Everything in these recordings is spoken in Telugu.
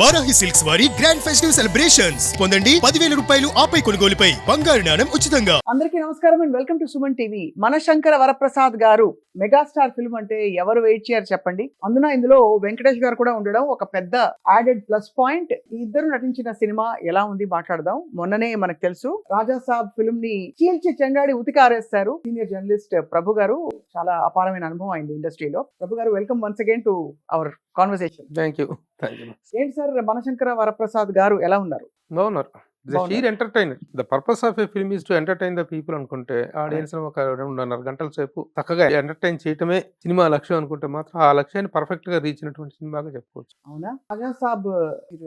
వారాహి సిల్క్స్ వారి గ్రాండ్ ఫెస్టివ్ సెలబ్రేషన్స్ పొందండి పదివేల రూపాయలు ఆపై కొనుగోలుపై. బంగారు నాణం ఉచితంగా. అందరికీ నమస్కారం and welcome to Suman TV. Manashankara Varaprasad garu megastar film అంటే ఎవరు వెయిట్ చేయరు చెప్పండి? అందున ఇందులో వెంకటేష్ గారు కూడా ఉండడం ఒక పెద్ద యాడెడ్ ప్లస్ పాయింట్ ఈ ఇద్దరు నటించిన సినిమా ఎలా ఉంది మాట్లాడదాం. మొన్ననే మనకు తెలుసు. రాజా సాబ్ ఫిల్మ్ని చీల్చి చెంగాడి ఉతికారేస్తారు సీనియర్ జర్నలిస్ట్ ప్రభు గారు చాలా అపారమైన అనుభవం అయింది ఇండస్ట్రీలో Prabhu garu welcome once again to our conversation thank you ఏంటి సార్ మనశంకర వరప్రసాద్ గారు ఎలా ఉన్నారు? బాగున్నారు. Sheer entertainer the purpose of a film is to entertain the people అనుకుంటే ఆడియన్స్ ఒక రెండున్నర గంటల సేపు చక్కగా ఎంటర్టైన్ చేయటమే సినిమా లక్ష్యం అనుకుంటే మాత్రం ఆ లక్ష్యాన్ని పర్ఫెక్ట్గా రీచ్ అయినటువంటి సినిమాగా చెప్పుకోవచ్చు. అవునా? రాజా సాబ్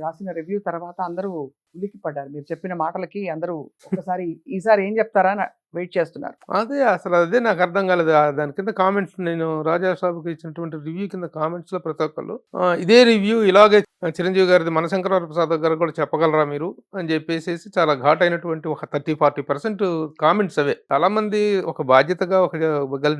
రాసిన రివ్యూ తర్వాత అందరూ ఉలిక్కి పడ్డారు. మీరు చెప్పిన మాటలకి అందరూ ఒకసారి ఈసారి ఏం చెప్తారా అని వెయిట్ చేస్తున్నారు. అదే అసలు అదే నాకు అర్థం కాలేదు. దాని కింద కామెంట్స్ నేను రాజా సాబుకి ఇచ్చినటువంటి రివ్యూ కింద కామెంట్స్లో ప్రతి ఒక్కళ్ళు ఇదే రివ్యూ ఇలాగే చిరంజీవి గారిది మనశంకర ప్రసాద్ గారు కూడా చెప్పగలరా మీరు? అని చెప్పేసి చాలా ఘాట్ అయినటువంటి ఒక థర్టీ ఫార్టీ పర్సెంట్ కామెంట్స్ అవే. చాలా మంది ఒక బాధ్యతగా ఒక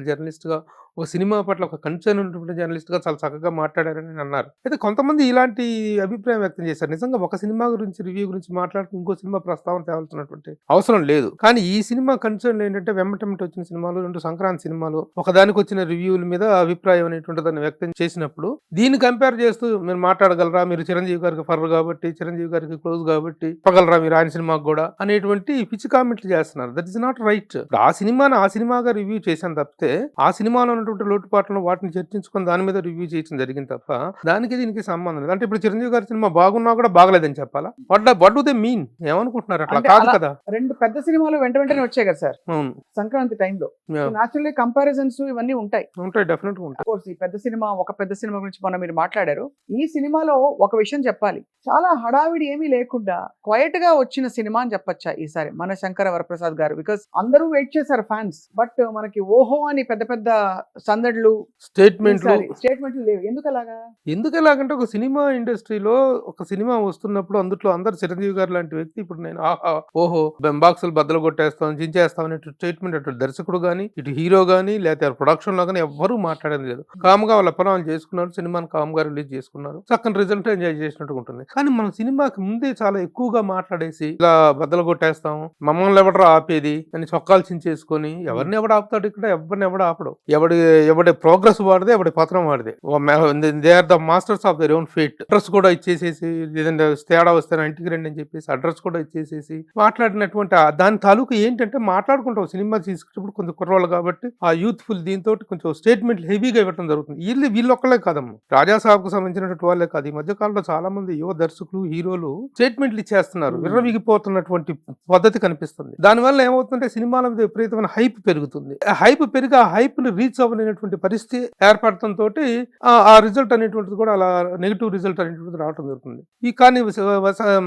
జర్నలిస్ట్గా ఒక సినిమా పట్ల ఒక కన్సర్న్ ఉన్నటువంటి జర్నలిస్ట్గా చాలా చక్కగా మాట్లాడారని అన్నారు. అయితే కొంతమంది ఇలాంటి అభిప్రాయం వ్యక్తం చేశారు. నిజంగా ఒక సినిమా గురించి రివ్యూ గురించి మాట్లాడుతూ ఇంకో సినిమా ప్రస్తావన తేవాల్సినటువంటి అవసరం లేదు. కానీ ఈ సినిమా కన్సర్న్ ఏంటంటే వెంబటమిట వచ్చిన సినిమాలు రెండు సంక్రాంతి సినిమాలు ఒకదానికి వచ్చిన రివ్యూల మీద అభిప్రాయం అనేటువంటి దాన్ని వ్యక్తం చేసినప్పుడు దీన్ని కంపేర్ చేస్తూ మీరు మాట్లాడగలరా? మీరు చిరంజీవి గారికి ఫర్ కాబట్టి చిరంజీవి గారికి క్లోజ్ కాబట్టి చెప్పగలరా మీరు ఆయన సినిమాకి కూడా? అనేటువంటి పిచ్చి కామెంట్లు చేస్తున్నారు. దట్ ఇస్ నాట్ రైట్ ఆ సినిమాని ఆ సినిమాగా రివ్యూ చేశాను తప్పితే ఆ సినిమాలో ఉన్నటువంటి లోటుపాట్లను వాటిని చర్చించుకొని దాని మీద రివ్యూ చేయడం జరిగింది తప్ప దానికి దీనికి సంబంధం లేదు. అంటే ఇప్పుడు చిరంజీవి గారి సినిమా బాగున్నా కూడా బాగలేదని చెప్పాలా? వడ్ వడ్ దే మీన్ ఏమనుకుంటున్నారు? అట్లా అంటే కాదు కదా. రెండు పెద్ద సినిమాలు వెంట వెంటనే వచ్చాయి కదా సార్. సంక్రాంతి టైంలో. Yeah. న్యాచురల్లీ కంపారిజన్స్ ఇవన్నీ ఉంటాయి. ఉంటాయి డెఫినెట్గా ఉంటాయి కోర్స్ ఈ పెద్ద సినిమా ఒక పెద్ద సినిమా గురించి మొన్న మీరు మాట్లాడారు. ఈ సినిమాలో ఒక విషయం చెప్పాలి. చాలా హడావిడి ఏమీ లేకుండా క్వైట్గా వచ్చిన సినిమా అని చెప్పొచ్చా ఈసారి మన శంకర వరప్రసాద్ గారు? బికాస్ అందరూ వెయిట్ చేశారు ఫ్యాన్స్ బట్ మనకి ఓహో అని పెద్ద పెద్ద సందడ్లు స్టేట్మెంట్లు. స్టేట్మెంట్లు లేవు. ఎందుకు అలాగా? ఎందుకు ఎలాగంటే ఒక సినిమా ఇండస్ట్రీలో ఒక సినిమా వస్తున్నప్పుడు అందులో అందరు చిరంజీవి గారు లాంటి వ్యక్తి ఇప్పుడు నేను ఆహా ఓహో బాక్సులు బద్దలు కొట్టేస్తాం చించేస్తాం అనే స్టేట్మెంట్ అటు దర్శకుడు కానీ ఇటు హీరో కానీ లేకపోతే ప్రొడక్షన్లో కానీ ఎవ్వరూ మాట్లాడేది లేదు. కామ్గా వాళ్ళ పని వాళ్ళు చేసుకున్నారు సినిమాని కామ్గా రిలీజ్ చేసుకున్నారు. చక్కని రిజల్ట్ ఎంజాయ్ చేసినట్టు ఉంటుంది. కానీ మన సినిమాకి ముందే చాలా ఎక్కువగా మాట్లాడేసి ఇలా బద్దలు కొట్టేస్తాం మమ్మల్ని ఎవడరా ఆపేది అని చొక్కాలు చించేసుకొని ఎవరిని ఎవడు ఆపుతాడు ఇక్కడ? ఎవరిని ఎవడు ఆపడు? ఎవడి ఎవడి ప్రోగ్రెస్ వాడిదే ఎవడి పత్రం వాడిదే. They are the masters of their own feet address కూడా ఇచ్చేసేసి లేదంటే తేడా వస్తే ఇంటికి రండి అని చెప్పేసి అడ్రస్ కూడా ఇచ్చేసేసి మాట్లాడినటువంటి దాని తాలూకు ఏంటంటే మాట్లాడుకుంటాం. సినిమా తీసుకున్నప్పుడు కొంచెం కుర్రవాళ్ళు కాబట్టి ఆ యూత్ఫుల్ దీంతో కొంచెం స్టేట్మెంట్ హెవీగా ఇవ్వడం జరుగుతుంది. వీళ్ళు వీళ్ళొక్కలే ఒక్కలే రాజాసాబ్కు సంబంధించినటువంటి వాళ్ళే కాదు. ఈ మధ్య కాలంలో చాలా మంది యువ దర్శకులు హీరోలు స్టేట్మెంట్లు ఇచ్చేస్తున్నారు. విర్రవిగిపోతున్నటువంటి పద్ధతి కనిపిస్తుంది. దానివల్ల ఏమవుతుందంటే సినిమాల మీద విపరీతమైన హైప్ పెరుగుతుంది. హైప్ పెరిగి ఆ హైప్ని రీచ్ అవ్వలేనటువంటి పరిస్థితి ఏర్పడటం తోటి ఆ- రిజల్ట్ అనేటువంటిది కూడా అలా నెగిటివ్ రిజల్ట్ అనేటువంటిది రావడం జరుగుతుంది. ఈ కానీ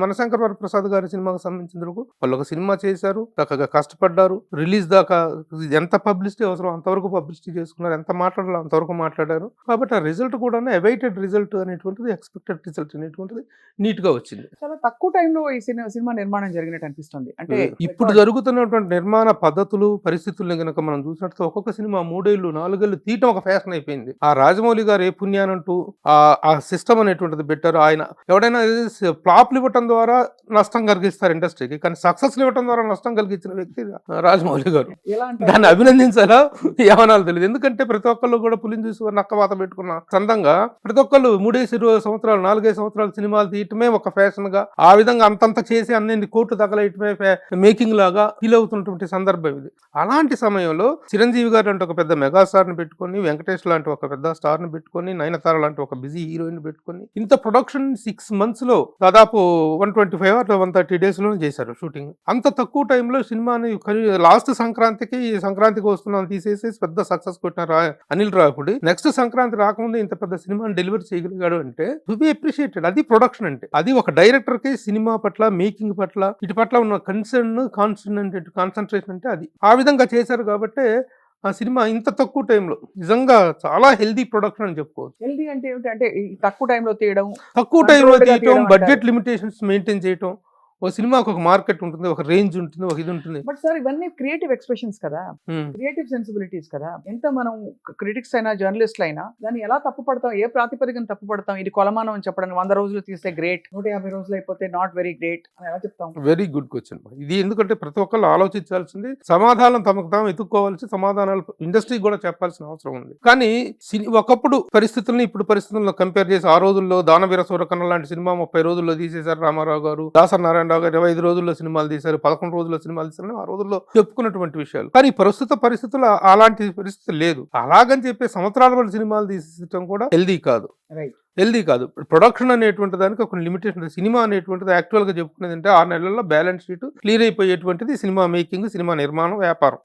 మనశంకర్ వరప్రసాద్ గారి సినిమాకి సంబంధించిన వరకు వాళ్ళు ఒక సినిమా చేశారు చక్కగా కష్టపడ్డారు రిలీజ్ దాకా ఎంత పబ్లిసిటీ అవసరం అంతవరకు పబ్లిసిటీ చేసుకున్నారు ఎంత మాట్లాడాలో అంతవరకు మాట్లాడారు. కాబట్టి ఆ రిజల్ట్ కూడా అవైటెడ్ రిజల్ట్ అనేటువంటిది ఎక్స్పెక్టెడ్ రిజల్ట్ అనేటువంటిది నీట్గా వచ్చింది. చాలా తక్కువ టైంలో ఈ సినిమా సినిమా నిర్మాణం జరిగినట్టు అనిపిస్తుంది. అంటే ఇప్పుడు జరుగుతున్నటువంటి నిర్మాణ పద్ధతులు పరిస్థితుల్ని కనుక మనం చూసినట్టు ఒక్కొక్క సినిమా మూడేళ్ళు నాలుగేళ్ళు తీయటం ఒక ఫ్యాషన్ అయిపోయింది. ఆ రాజమౌళి గారు ఏ పుణ్యానంటూ ఆ ఆ సిస్టమ్ అనేటువంటిది పెట్టారు. ఆయన ఎవడైనా ఫ్లాప్లు ఇవ్వటం ద్వారా నష్టం కలిగిస్తారు ఇండస్ట్రీకి. కానీ సక్సెస్ ఇవ్వటం ద్వారా నష్టం కలిగించిన వ్యక్తి రాజమౌళి గారు. దాన్ని అభినందించాలా? ఏమనాలో తెలియదు. ఎందుకంటే ప్రతి ఒక్కళ్ళు కూడా పులిని చూసి నక్కవాత పెట్టుకున్న సందంగా ప్రతి ఒక్కళ్ళు మూడేసి ఇరవై సంవత్సరాలు నాలుగైదు సంవత్సరాలు సినిమాలు తీయటమే ఒక ఫ్యాషన్గా ఆ విధంగా అంతంత చేసి అన్ని కోట్లు తగలేయటమే మేకింగ్ లాగా ఫీల్ అవుతున్నటువంటి సందర్భం ఇది. అలాంటి సమయంలో చిరంజీవి గారు అంటే ఒక పెద్ద మెగాస్టార్ని పెట్టుకొని వెంకటేష్ లాంటి ఒక పెద్ద స్టార్ని పెట్టుకొని నయనతార లాంటి ఒక బిజీ హీరోయిన్ పెట్టుకొని ఇంత ప్రొడక్షన్ సిక్స్ మంత్స్లో దాదాపు వన్ ట్వంటీ ఫైవ్ అట్లా వన్ థర్టీ డేస్ చేశారు షూటింగ్. అంత తక్కువ టైంలో సినిమాని లాస్ట్ సంక్రాంతికి ఈ సంక్రాంతికి వస్తున్నాను తీసేసి పెద్ద సక్సెస్ కొట్టిన అనిల్ రాకుడి నెక్స్ట్ సంక్రాంతి రాకముందు ఇంత పెద్ద సినిమాని డెలివరీ చేయగలిగాడు అంటే టు బి అప్రిషియేటెడ్. అది ప్రొడక్షన్ అంటే అది ఒక డైరెక్టర్కి సినిమా పట్ల మేకింగ్ పట్ల ఇటు పట్ల ఉన్న కన్సర్న్ కాన్సన్ కాన్సన్ట్రేషన్ అంటే అది. ఆ విధంగా చేశారు కాబట్టి ఆ సినిమా ఇంత తక్కువ టైంలో నిజంగా చాలా హెల్దీ ప్రొడక్షన్ అని చెప్పుకోవచ్చు హెల్దీ అంటే ఏమిటి అంటే ఈ తక్కువ టైంలో తీయడం తక్కువ టైంలో తీయడం బడ్జెట్. లిమిటేషన్స్ మెయింటైన్ చేయటం ఒక సినిమాకి ఒక మార్కెట్ ఉంటుంది ఒక రేంజ్ ఉంటుంది ఒక ఇది ఉంటుంది. బట్ సార్ ఇవన్నీ క్రియేటివ్ ఎక్స్ప్రెషన్స్ కదా. క్రియేటివ్ సెన్సిబిలిటీస్ కదా? ఎంత మనం క్రిటిక్స్ అయినా జర్నలిస్టులు అయినా దాన్ని ఎలా తప్పు పడతాం ఏ ప్రాతిపదికన తప్పు పడతాం ఇది కొలమానం అని చెప్పడానికి వంద రోజులు తీస్తే గ్రేట్ నూట యాభై రోజులు అయిపోతే నాట్ వెరీ గ్రేట్ అని ఎలా చెప్తాం? వెరీ గుడ్ క్వశ్చన్ ఇది ఎందుకంటే ప్రతి ఒక్కళ్ళు ఆలోచించాల్సింది సమాధానం తమకు తాము ఎత్తుక్కోవాల్సి సమాధానాలు ఇండస్ట్రీకి కూడా చెప్పాల్సిన అవసరం ఉంది. కానీ ఒకప్పుడు పరిస్థితుల్ని ఇప్పుడు పరిస్థితులను కంపేర్ చేసి ఆ రోజుల్లో దానవీర సూరకన్న లాంటి సినిమా ముప్పై రోజుల్లో తీసేశారు రామారావు గారు దాసరి నారాయణరావు గారు ఇరవై ఐదు రోజుల్లో సినిమాలు తీశారు పదకొండు రోజుల్లో సినిమాలు తీశారని ఆ రోజుల్లో చెప్పుకున్నటువంటి విషయాలు. కానీ ప్రస్తుత పరిస్థితుల్లో అలాంటి పరిస్థితి లేదు. అలాగని చెప్పి సంవత్సరాల పాటు సినిమాలు తీసిటం కూడా హెల్దీ కాదు. రైట్ హెల్దీ కాదు. ప్రొడక్షన్ అనేటువంటి దానికి ఒక లిమిటేషన్ సినిమా అనేటువంటిది యాక్చువల్గా చెప్పుకునేది అంటే ఆరు నెలల్లో బ్యాలెన్స్ షీట్ క్లియర్ అయిపోయేటువంటిది సినిమా మేకింగ్ సినిమా నిర్మాణం వ్యాపారం.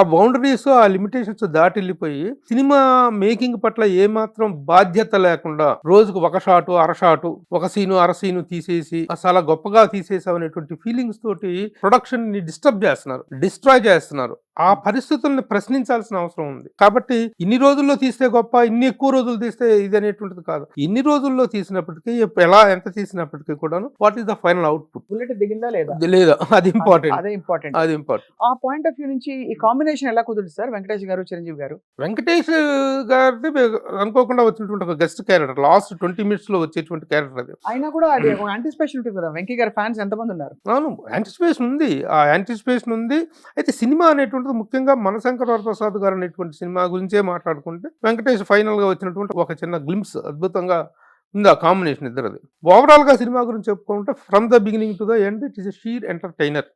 ఆ బౌండరీస్ ఆ లిమిటేషన్స్ దాటి వెళ్ళిపోయి సినిమా మేకింగ్ పట్ల ఏమాత్రం బాధ్యత లేకుండా రోజుకు ఒక షాటు అర షాటు ఒక సీను అర సీను తీసేసి చాలా గొప్పగా తీసేసాం అనేటువంటి ఫీలింగ్స్ తోటి ప్రొడక్షన్ని డిస్టర్బ్ చేస్తున్నారు డిస్ట్రాయ్ చేస్తున్నారు. ఆ పరిస్థితుల్ని ప్రశ్నించాల్సిన అవసరం ఉంది. కాబట్టి ఇన్ని రోజుల్లో తీస్తే గొప్ప ఇన్ని ఎక్కువ రోజులు తీస్తే ఇది అనేటువంటిది కాదు. ఇన్ని రోజుల్లో తీసినప్పటికీ ఎలా ఎంత తీసినప్పటికీ కూడాను what is the final output bullet దిగిందా లేదా? లేదా. అది ఇంపార్టెంట్ అదే ఇంపార్టెంట్ అది ఇంపార్టెంట్ ఆ పాయింట్ ఆఫ్ వ్యూ నుంచి ఈ కాంబినేషన్ ఎలా కుదురుతుంది సార్ వెంకటేష్ గారు చిరంజీవి గారు? వెంకటేష్ గారిది అనుకోకుండా వచ్చినటువంటి ఒక గెస్ట్ క్యారెక్టర్ లాస్ట్ ట్వంటీ మినిట్స్లో వచ్చేటువంటి క్యారెక్టర్ అది. అయినా కూడా అది ఒక యాంటిసిపేషన్ ఉంటుంది కదా. వెంకీ గారి ఫ్యాన్స్ ఎంతమంది ఉన్నారు? అవును యాంటిసిపేషన్ ఉంది. ఆ యాంటిసిపేషన్ ఉంది. అయితే సినిమా అనేటువంటిది ముఖ్యంగా మనశంకర వరప్రసాద్ గారు అనేటువంటి సినిమా గురించే మాట్లాడుకుంటే వెంకటేష్ ఫైనల్గా వచ్చినటువంటి ఒక చిన్న గ్లిమ్స్ అద్భుతంగా ఉంది ఆ కాంబినేషన్ ఇద్దరిది? ఓవరాల్గా సినిమా గురించి చెప్పుకుంటే from the beginning to the end it is sheer entertainer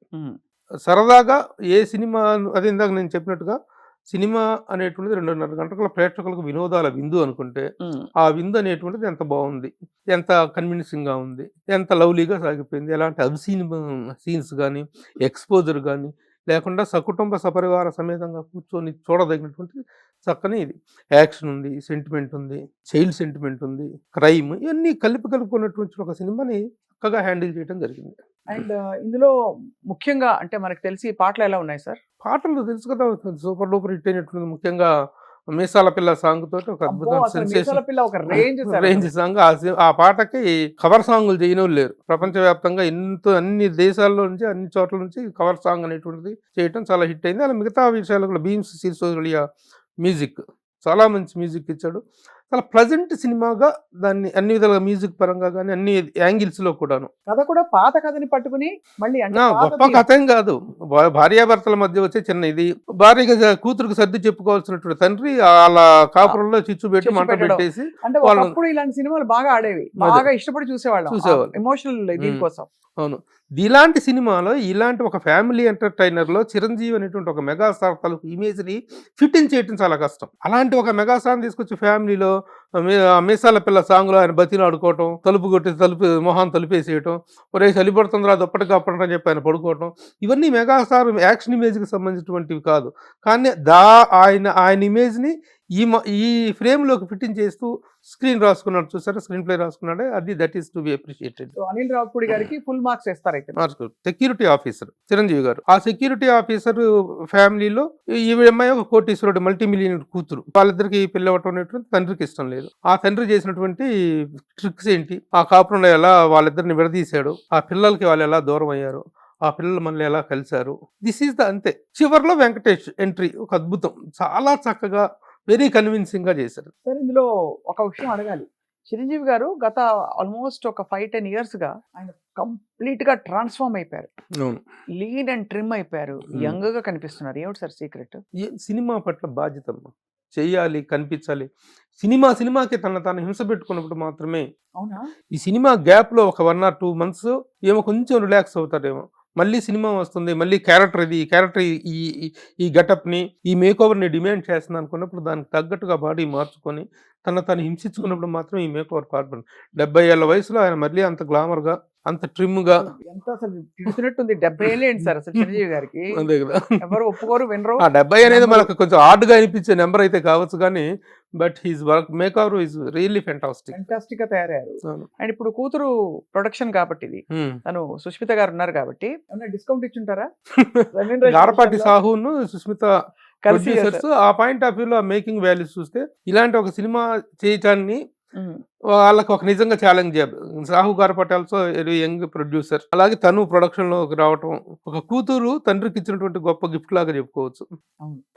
సరదాగా ఏ సినిమా అదే ఇందాక నేను చెప్పినట్టుగా సినిమా అనేటువంటిది రెండున్నర గంటల ప్రేక్షకులకు వినోదాల విందు అనుకుంటే ఆ విందు అనేటువంటిది ఎంత బాగుంది? ఎంత కన్విన్సింగ్గా ఉంది? ఎంత లవ్లీగా సాగిపోయింది? ఎలాంటి అబ్సీన్ సీన్స్ కానీ ఎక్స్పోజర్ కానీ లేకుండా సకుటుంబ సపరివార సమేతంగా కూర్చొని చూడదగినటువంటి చక్కని ఇది. యాక్షన్ ఉంది సెంటిమెంట్ ఉంది చైల్డ్ సెంటిమెంట్ ఉంది క్రైమ్ ఇవన్నీ కలిపి కలుపుకున్నటువంటి ఒక సినిమాని చక్కగా హ్యాండిల్ చేయడం జరిగింది. అండ్ ఇందులో ముఖ్యంగా అంటే మనకు తెలిసి పాటలు ఎలా ఉన్నాయి సార్? పాటలు తెలుసు కదా సూపర్ డూపర్ హిట్ అయినటువంటి ముఖ్యంగా మీసాల పిల్ల సాంగ్ తోటి ఒక అసలు సెన్సేషన్ మీసాల పిల్ల ఒక రేంజ్ సాంగ్. ఆ పాటకి కవర్ సాంగులు చేయడం లేరు. ప్రపంచవ్యాప్తంగా ఎంతో అన్ని దేశాల్లో నుంచి అన్ని చోట్ల నుంచి కవర్ సాంగ్ అనేటువంటిది చేయటం చాలా హిట్ అయింది. అలా మిగతా విషయాలు కూడా బీమ్స్ సిరిసోలియా మ్యూజిక్ చాలా మంచి మ్యూజిక్ ఇచ్చాడు. చాలా ప్లజెంట్ సినిమాగా దాన్ని అన్ని విధాలుగా మ్యూజిక్ పరంగా కానీ అన్ని యాంగిల్స్లో కూడాను కథ కూడా పాత కథని పట్టుకుని మళ్ళీ గొప్ప. కథ ఏం కాదు భార్యాభర్తల మధ్య వచ్చే చిన్న ఇది భార్యగా జ- కూతురుకు సర్ది చెప్పుకోవాల్సినటువంటి తండ్రి వాళ్ళ కాపురంలో చిచ్చు పెట్టి మంట. పెట్టేసి అంటే ఇలాంటి సినిమాలు బాగా ఆడేవి. బాగా ఇష్టపడి చూసేవాళ్ళం చూసేవాళ్ళు. ఎమోషనల్. దీనికోసం అవును. ఇలాంటి సినిమాలో ఇలాంటి ఒక ఫ్యామిలీ ఎంటర్టైనర్లో చిరంజీవి అనేటువంటి ఒక మెగాస్టార్ తలకు ఇమేజ్ని ఫిట్టింగ్ ఫిట్ ఇన్ చాలా కష్టం. అలాంటి ఒక మెగాస్టార్ తీసుకొచ్చి ఫ్యామిలీలో మీసాల పిల్ల సాంగ్లో ఆయన బతిని ఆడుకోవటం తలుపు కొట్టి తలుపు మొహాన్ తలుపేసేయటం ఒరే చలిపడుతుందిరా దుప్పటి కప్పడం అని చెప్పి ఆయన పడుకోవటం. ఇవన్నీ మెగాస్టార్ యాక్షన్ ఇమేజ్కి సంబంధించినటువంటివి కాదు. కానీ దా ఆయన ఆయన ఇమేజ్ని ఈ మ- ఈ ఫ్రేమ్లోకి ఫిట్టింగ్ చేస్తూ స్క్రీన్ రాసుకున్నాడు. చూసారా? స్క్రీన్ ప్లే రాసుకున్నాడు. అది that is to be appreciated. Anil Ravipudi గారికి ఫుల్ మార్క్స్ ఇస్తారు అయితే సెక్యూరిటీ ఆఫీసర్ చిరంజీవి గారు. ఆ సెక్యూరిటీ ఆఫీసర్ ఫ్యామిలీలో ఈ అమ్మాయి ఒక కోటీశ్వరుడు మల్టీ కూతురు. వాళ్ళిద్దరికి పెళ్ళి అవ్వటం అనేటువంటి తండ్రికి ఇష్టం లేదు. ఆ తండ్రి చేసినటువంటి ట్రిక్స్ ఏంటి? ఆ కాపురంలో ఎలా వాళ్ళిద్దరిని విడదీశాడు? ఆ పిల్లలకి వాళ్ళు ఎలా దూరం అయ్యారు ఆ పిల్లలు మళ్ళీ ఎలా కలిశారు? దిస్ ఈస్ ద అంతే. చివరిలో వెంకటేష్ ఎంట్రీ ఒక అద్భుతం. చాలా చక్కగా వెరీ కన్విన్సింగ్గా చేశారు. సార్ ఇందులో ఒక విషయం అడగాలి. చిరంజీవి గారు గత ఆల్మోస్ట్ ఒక ఫైవ్ టెన్ ఇయర్స్గా ఆయన కంప్లీట్గా ట్రాన్స్ఫార్మ్ అయిపోయారు. లీన్ అండ్ ట్రిమ్ అయిపోయారు. Hmm. యంగ్గా కనిపిస్తున్నారు. ఏమిటి సార్ సీక్రెట్? సినిమా పట్ల బాధ్యత చెయ్యాలి కనిపించాలి. సినిమా సినిమాకి తన తాను హింస పెట్టుకున్నప్పుడు మాత్రమే అవునా? ఈ సినిమా గ్యాప్లో ఒక వన్ ఆర్ టూ మంత్స్ ఏమో కొంచెం రిలాక్స్ అవుతాడేమో. మళ్ళీ సినిమా వస్తుంది మళ్ళీ క్యారెక్టర్ ఇది ఈ క్యారెక్టర్ ఈ ఈ- ఈ గెటప్ని ఈ మేక్ ఓవర్ని డిమాండ్ చేస్తుంది అనుకున్నప్పుడు దానికి తగ్గట్టుగా బాడీ మార్చుకొని తన తను హింసించుకున్నప్పుడు మాత్రం ఈ మేక్ ఓవర్ పాల్పడి డెబ్బై ఏళ్ళ వయసులో ఆయన మళ్ళీ అంత గ్లామర్గా అంత ట్రిమ్గా ఎంత అసలు తిడుతున్నట్టుంది డెబ్బై ఏళ్ళు ఏంటి సార్ అసలు చిరంజీవి గారికి? అంతే కదా. ఎవరు ఒప్పుకోరు వినరు. ఆ డెబ్బై అనేది మనకు కొంచెం హార్డ్గా అనిపించే నెంబర్ అయితే కావచ్చు కానీ but he's work make over is really fantastic ఫెంటాస్టిక్గా తయారయ్యారు. అండ్ ఇప్పుడు కూతురు ప్రొడక్షన్ కాబట్టి ఇది. తను సుష్మిత గారు ఉన్నారు కాబట్టి. డిస్కౌంట్ ఇచ్చుంటారా? గారపాటి సాహును సుస్మిత కలిసి ఆ పాయింట్ ఆఫ్ వ్యూలో మేకింగ్ వాల్యూస్ చూస్తే ఇలాంటి ఒక సినిమా చేయటాన్ని. వాళ్ళకి ఒక నిజంగా ఛాలెంజ్ సాహు గారు పటేల్తో యంగ్ ప్రొడ్యూసర్ అలాగే తను ప్రొడక్షన్లోకి రావటం ఒక కూతురు తండ్రికి ఇచ్చినటువంటి గొప్ప గిఫ్ట్ లాగా చెప్పుకోవచ్చు.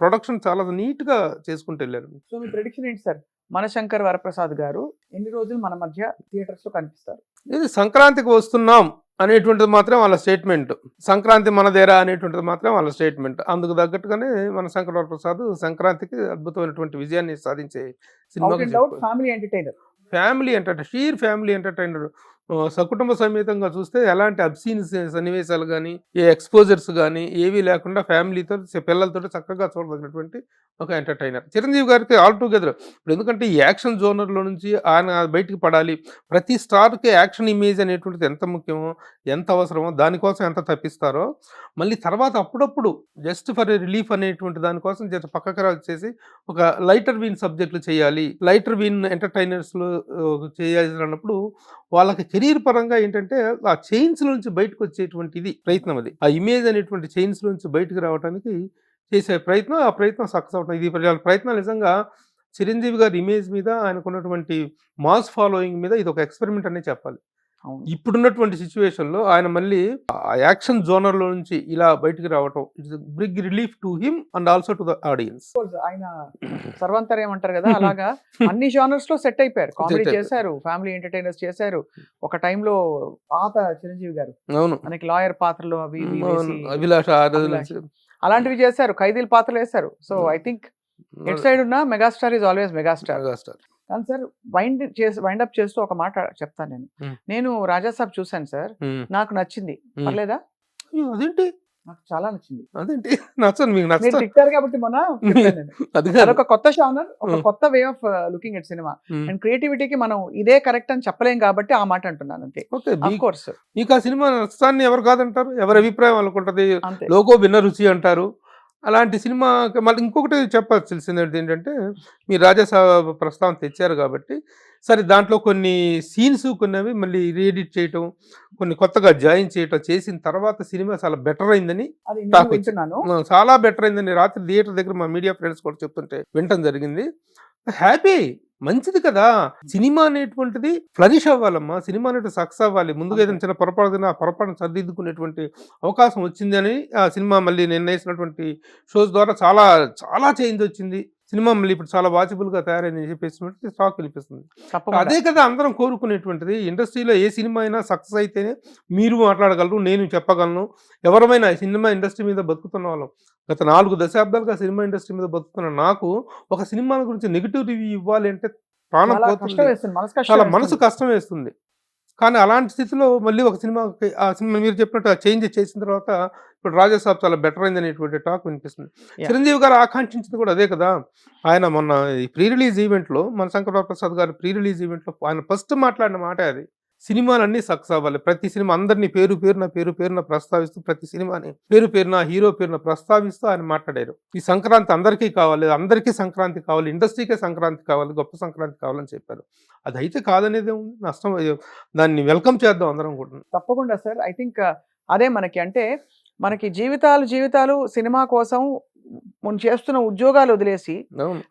ప్రొడక్షన్ చాలా నీట్గా చేసుకుంటూ వెళ్ళారు. సో మీ ప్రెడిక్షన్ ఏంటి సార్? మనశంకర్ వరప్రసాద్ గారు ఎన్ని రోజులు మన మధ్య థియేటర్స్లో కనిపిస్తారు? ఇది సంక్రాంతికి వస్తున్నాం. అనేటువంటిది మాత్రం వాళ్ళ స్టేట్మెంట్ సంక్రాంతి మనదేరా అనేటువంటిది మాత్రం వాళ్ళ స్టేట్మెంట్ అందుకు తగ్గట్టుగానే మన శంకర ప్రసాద్ సంక్రాంతికి అద్భుతమైనటువంటి విజయాన్ని సాధించే cinema family entertainer family entertain sheer family entertainer సకుటుంబ సమేతంగా చూస్తే ఎలాంటి అబ్సీన్ సన్నివేశాలు కానీ ఏ ఎక్స్పోజర్స్ కానీ ఏవీ లేకుండా ఫ్యామిలీతో పిల్లలతో చక్కగా చూడదగినటువంటి ఒక ఎంటర్టైనర్. చిరంజీవి గారికి ఆల్ టుగెదర్. ఇప్పుడు ఎందుకంటే ఈ యాక్షన్ జోనర్లో నుంచి ఆయన బయటికి పడాలి. ప్రతి స్టార్కి యాక్షన్ ఇమేజ్ అనేటువంటిది ఎంత ముఖ్యమో ఎంత అవసరమో దానికోసం ఎంత తప్పిస్తారో మళ్ళీ తర్వాత అప్పుడప్పుడు జస్ట్ ఫర్ రిలీఫ్ అనేటువంటి దానికోసం జస్ట్ పక్కకు వచ్చేసి ఒక లైటర్ వీన్ సబ్జెక్టులు చేయాలి. లైటర్ వీన్ ఎంటర్టైనర్స్లో చేయాల్సినప్పుడు వాళ్ళకి కెరీర్ పరంగా ఏంటంటే ఆ చైన్స్ నుంచి బయటకు వచ్చేటువంటిది ప్రయత్నం అది. ఆ ఇమేజ్ అనేటువంటి చైన్స్ నుంచి బయటకు రావడానికి చేసే ప్రయత్నం ఆ ప్రయత్నం సక్సెస్ అవటం. ఇది ప్రయత్నం నిజంగా చిరంజీవి గారి ఇమేజ్ మీద ఆయనకున్నటువంటి మాస్ ఫాలోయింగ్ మీద ఇది ఒక ఎక్స్పెరిమెంట్ అనే చెప్పాలి. ఇప్పుడున్నటువంటి సిచ్యువేషన్లో ఆయన మళ్ళీ ఆ యాక్షన్ జోనర్లో నుంచి ఇలా బయటికి రావటం it's big relief to him and also to the audience. ఆయన సర్వంతరం అంటారు కదా అలాగా అన్ని జానర్స్లో సెట్ అయిపోయారు. కామెడీ. చేశారు ఫ్యామిలీ ఎంటర్టైనర్స్ చేశారు. ఒక టైంలో పాత చిరంజీవి గారు అవును. మనకి లాయర్ పాత్రలు అవి అభిలాష అలాంటివి చేశారు ఖైదీల పాత్రలు వేశారు. So I think at side ఉన్న megastar is always megastar. Megastar. కానీ సార్ వైండ్ చేసి వైండ్ అప్ చేస్తూ ఒక మాట చెప్తాను నేను. నేను రాజాసాబ్ చూశాను సార్. నాకు నచ్చింది. పర్లేదా? అదేంటి? నాకు చాలా నచ్చింది. అదేంటి? నచ్చను మీకు మీరు నచ్చ తిట్టారు కాబట్టి మొన్న కాదు. అదొక కొత్త షానర్ ఒక. కొత్త way of looking at cinema. And క్రియేటివిటీకి మనం ఇదే కరెక్ట్ అని చెప్పలేం కాబట్టి ఆ మాట అంటున్నాను అంతే. ఓకే కోర్స్ మీకు ఆ సినిమా నచ్చాన్ని ఎవరు కాదంటారు? ఎవరి అభిప్రాయం అనుకుంటది లోకో భిన్న రుచి అంటారు. అలాంటి సినిమా మళ్ళీ ఇంకొకటి చెప్పాల్సింది ఏంటంటే మీరు రాజాసాబ్ ప్రస్తావన తెచ్చారు కాబట్టి సరే దాంట్లో కొన్ని సీన్స్ కొన్ని అవి మళ్ళీ రీఎడిట్ చేయటం కొన్ని కొత్తగా జాయిన్ చేయటం చేసిన తర్వాత సినిమా చాలా బెటర్ అయిందని టాక్ చాలా బెటర్ అయిందని రాత్రి థియేటర్ దగ్గర మా మీడియా ఫ్రెండ్స్ కూడా చెప్తుంటే వినటం జరిగింది. హ్యాపీ. మంచిది కదా. సినిమా అనేటువంటిది ఫ్లరిష్ అవ్వాలమ్మా. సినిమా అనేది సక్సెస్ అవ్వాలి. ముందుగా ఏదైనా చిన్న పొరపాటు ఆ పొరపాటును సరిదిద్దుకునేటువంటి అవకాశం వచ్చిందని ఆ సినిమా మళ్ళీ నిర్ణయించినటువంటి షోస్ ద్వారా చాలా చాలా చేంజ్ వచ్చింది. సినిమా మళ్ళీ ఇప్పుడు చాలా వాచబుల్గా తయారైందని చెప్పేసి స్టాక్ వినిపిస్తుంది. తప్పకుండా. అదే కదా అందరం కోరుకునేటువంటిది. ఇండస్ట్రీలో ఏ సినిమా అయినా సక్సెస్ అయితేనే మీరు మాట్లాడగలరు నేను చెప్పగలను. ఎవరమైనా సినిమా ఇండస్ట్రీ మీద బతుకుతున్న వాళ్ళం. గత నాలుగు దశాబ్దాలుగా సినిమా ఇండస్ట్రీ మీద బతుకుతున్న నాకు ఒక సినిమా గురించి నెగిటివ్ రివ్యూ ఇవ్వాలి అంటే ప్రాణం చాలా పోతుంది. మనసు కష్టం చాలా వేస్తుంది. మనసు కష్టం వేస్తుంది. కానీ అలాంటి స్థితిలో మళ్ళీ ఒక సినిమా ఆ సినిమా మీరు చెప్పినట్టు చేంజ్ చేసిన తర్వాత ఇప్పుడు రాజాసాబ్ చాలా బెటర్ అయింది అనేటువంటి టాక్ వినిపిస్తుంది. చిరంజీవి గారు ఆకాంక్షించింది కూడా అదే కదా. ఆయన మొన్న ప్రీ రిలీజ్ ఈవెంట్లో మన శంకర ప్రసాద్ గారు ప్రీ రిలీజ్ ఈవెంట్లో ఆయన ఫస్ట్ మాట్లాడిన మాట అది. సినిమాలన్నీ సక్సెస్ అవ్వాలి. ప్రతి సినిమా అందరినీ పేరు పేరున పేరు పేరున ప్రస్తావిస్తూ ప్రతి సినిమాని పేరు పేరున హీరో పేరున ప్రస్తావిస్తూ ఆయన మాట్లాడారు. ఈ సంక్రాంతి అందరికీ కావాలి అందరికీ సంక్రాంతి కావాలి ఇండస్ట్రీకే సంక్రాంతి కావాలి గొప్ప సంక్రాంతి కావాలని చెప్పారు. అది అయితే కాదనేది ఉంది. నష్టం దాన్ని వెల్కమ్ చేద్దాం అందరం కూడా. తప్పకుండా సార్. ఐ థింక్ అదే మనకి అంటే మనకి జీవితాలు జీవితాలు సినిమా కోసం మనం చేస్తున్న ఉద్యోగాలు వదిలేసి.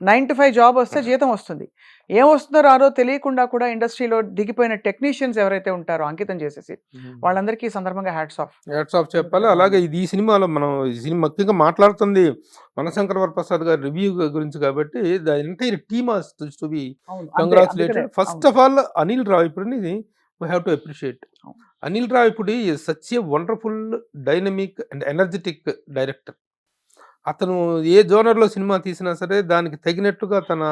నైన్ టు ఫైవ్ జాబ్ వస్తే జీతం వస్తుంది. ఏం వస్తుందో రాదో తెలియకుండా కూడా ఇండస్ట్రీలో దిగిపోయిన టెక్నీషియన్స్ ఎవరైతే ఉంటారో అంకితం చేసేసి వాళ్ళందరికీ ఈ సందర్భంగా హ్యాట్స్ ఆఫ్ హ్యాట్స్ ఆఫ్ చెప్పాలి. అలాగే ఇది ఈ సినిమాలో మనం ఈ సినిమా ముఖ్యంగా మాట్లాడుతుంది మనశంకర్ వరప్రసాద్ గారి రివ్యూ గురించి కాబట్టి the entire team to be congratulated first of all Anil రావిపూడిని we have to appreciate. Anil Ravipudi such a wonderful dynamic and energetic director అతను ఏ జోనర్లో సినిమా తీసినా సరే దానికి తగినట్టుగా తన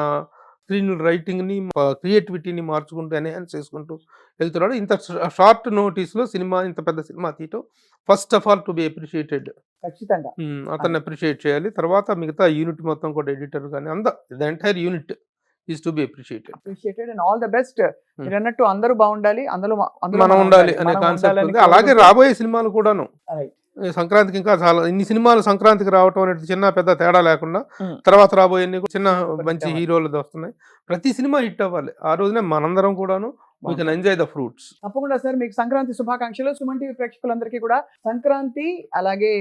స్క్రీన్ రైటింగ్ని క్రియేటివిటీని మార్చుకుంటూ ఎన్హాన్స్ చేసుకుంటూ వెళ్తున్నాడు. ఇంత షార్ట్ నోటీస్లో సినిమా ఇంత పెద్ద సినిమా తీయటం first of all to be appreciated. ఖచ్చితంగా. అతన్ని అప్రిషియేట్ చేయాలి. తర్వాత మిగతా యూనిట్ మొత్తం కూడా ఎడిటర్ కానీ అంద the entire unit is to be appreciated. Appreciated and all the best. మీరు అన్నట్టు అందరూ బాగుండాలి అందులో మనం ఉండాలి అనే కాన్సెప్ట్ ఉంది. అలాగే రాబోయే సినిమాలు కూడాను. సంక్రాంతికి ఇంకా చాలా ఇన్ని సినిమాలు సంక్రాంతికి రావటం అనేది చిన్న పెద్ద తేడా లేకుండా. తర్వాత రాబోయే చిన్న మంచి హీరోలు వస్తున్నాయి. ప్రతి సినిమా హిట్ అవ్వాలి. ఆ రోజునే మనందరం కూడాను కెన్ ఎంజాయ్ ద ఫ్రూట్స్ తప్పకుండా సార్ మీకు సంక్రాంతి శుభాకాంక్షలు. సుమన్ టీవీ ప్రేక్షకులందరికీ కూడా సంక్రాంతి అలాగే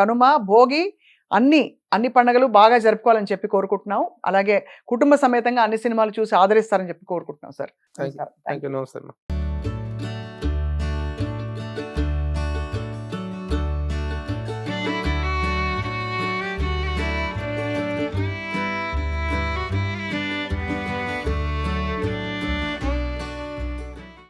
కనుమ భోగి అన్ని అన్ని పండుగలు బాగా జరుపుకోవాలని చెప్పి కోరుకుంటున్నాం. అలాగే కుటుంబ సమేతంగా అన్ని సినిమాలు చూసి ఆదరిస్తారని చెప్పి కోరుకుంటున్నాం సార్. థ్యాంక్ యూ నమస్తే